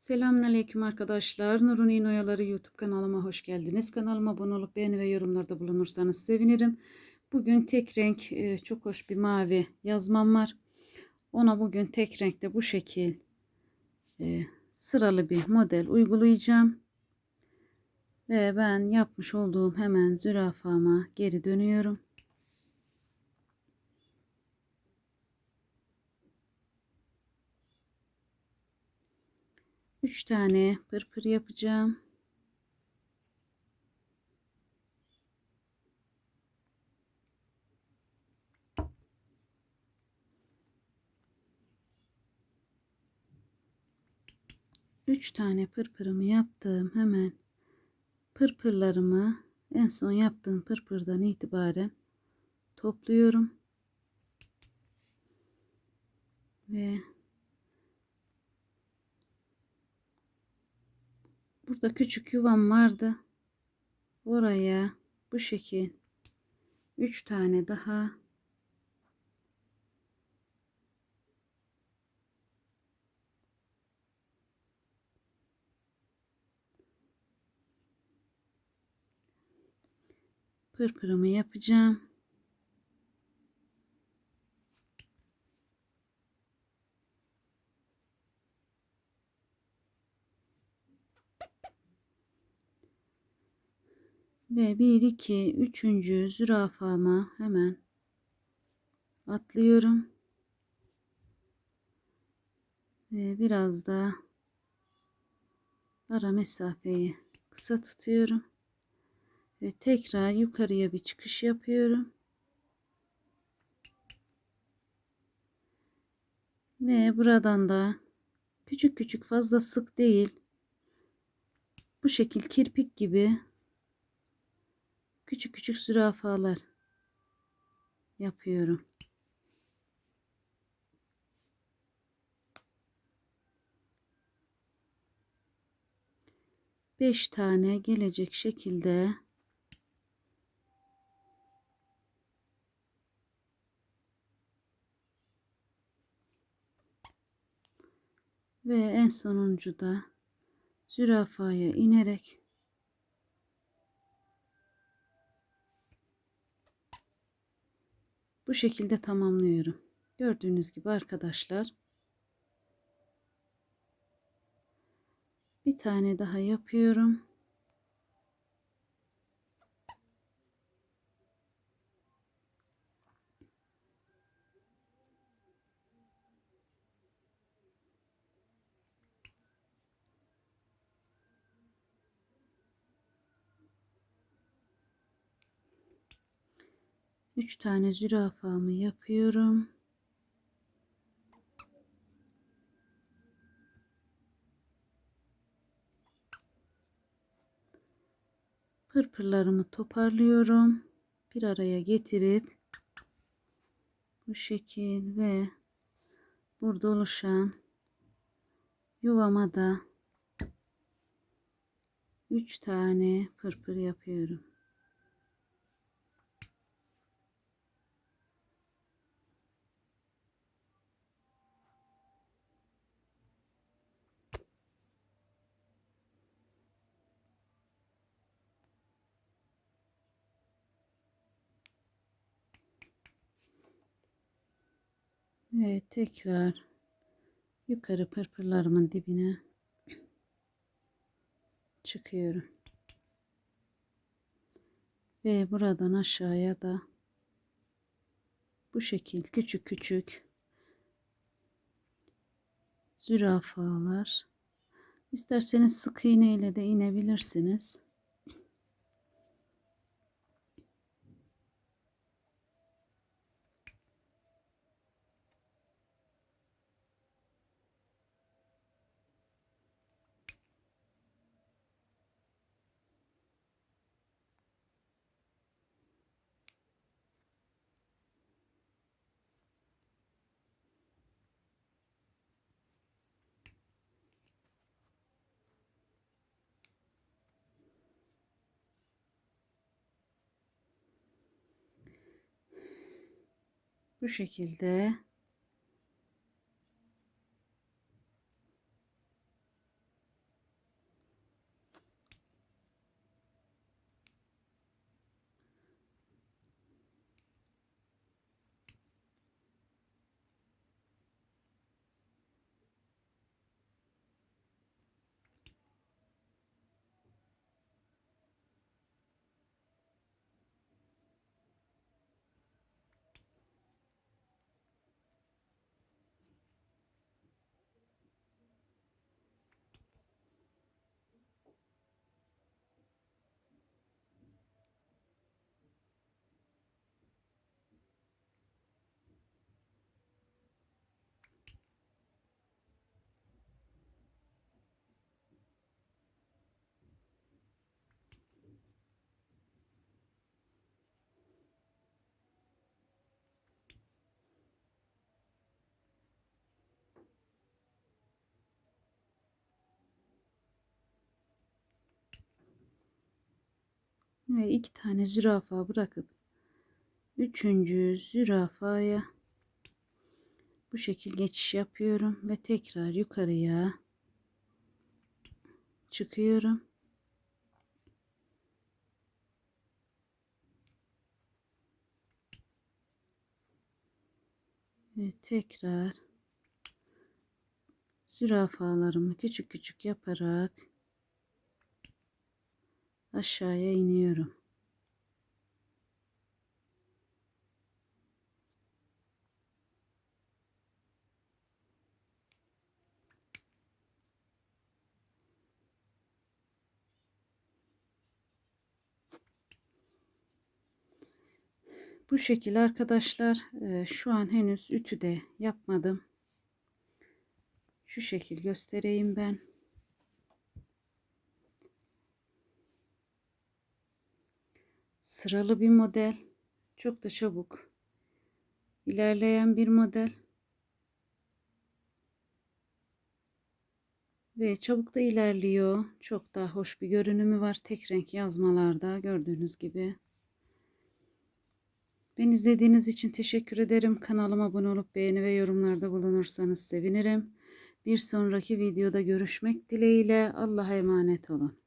Selamünaleyküm arkadaşlar. Nurun İnoyaları YouTube kanalıma hoş geldiniz. Kanalıma abone olup beğeni ve yorumlarda bulunursanız sevinirim. Bugün tek renk e, çok hoş bir mavi yazmam var. Ona bugün tek renkte bu şekil e, sıralı bir model uygulayacağım. Ve ben yapmış olduğum hemen zürafama geri dönüyorum. Üç tane pırpır yapacağım. Üç tane pırpırımı yaptım. Hemen pırpırlarımı en son yaptığım pırpırdan itibaren topluyorum. Ve Burada küçük yuvam vardı. Oraya bu şekil 3 tane daha pırpırımı yapacağım. Ve 1 2 3. zürafama hemen atlıyorum. Ve biraz da ara mesafeyi kısa tutuyorum. Ve tekrar yukarıya bir çıkış yapıyorum. Ve buradan da küçük küçük fazla sık değil. Bu şekil kirpik gibi küçük küçük zürafalar yapıyorum. Beş tane gelecek şekilde ve en sonuncu da zürafaya inerek bu şekilde tamamlıyorum. Gördüğünüz gibi arkadaşlar bir tane daha yapıyorum. Üç tane zürafamı yapıyorum. Pırpırlarımı toparlıyorum. Bir araya getirip bu şekil ve burada oluşan yuvama da 3 tane pırpır yapıyorum. Ve tekrar yukarı pırpırlarımın dibine çıkıyorum. Ve buradan aşağıya da bu şekil küçük küçük zürafalar isterseniz sık iğne ile de inebilirsiniz. Bu şekilde Ve iki tane zürafa bırakıp üçüncü zürafaya bu şekil geçiş yapıyorum ve tekrar yukarıya çıkıyorum. Ve tekrar zürafalarımı küçük küçük yaparak aşağıya iniyorum. Bu şekil arkadaşlar e, şu an henüz ütü de yapmadım. Şu şekil göstereyim ben. Sıralı bir model. Çok da çabuk ilerleyen bir model. Ve çabuk da ilerliyor. Çok daha hoş bir görünümü var. Tek renk yazmalarda gördüğünüz gibi. Ben izlediğiniz için teşekkür ederim. Kanalıma abone olup beğeni ve yorumlarda bulunursanız sevinirim. Bir sonraki videoda görüşmek dileğiyle. Allah'a emanet olun.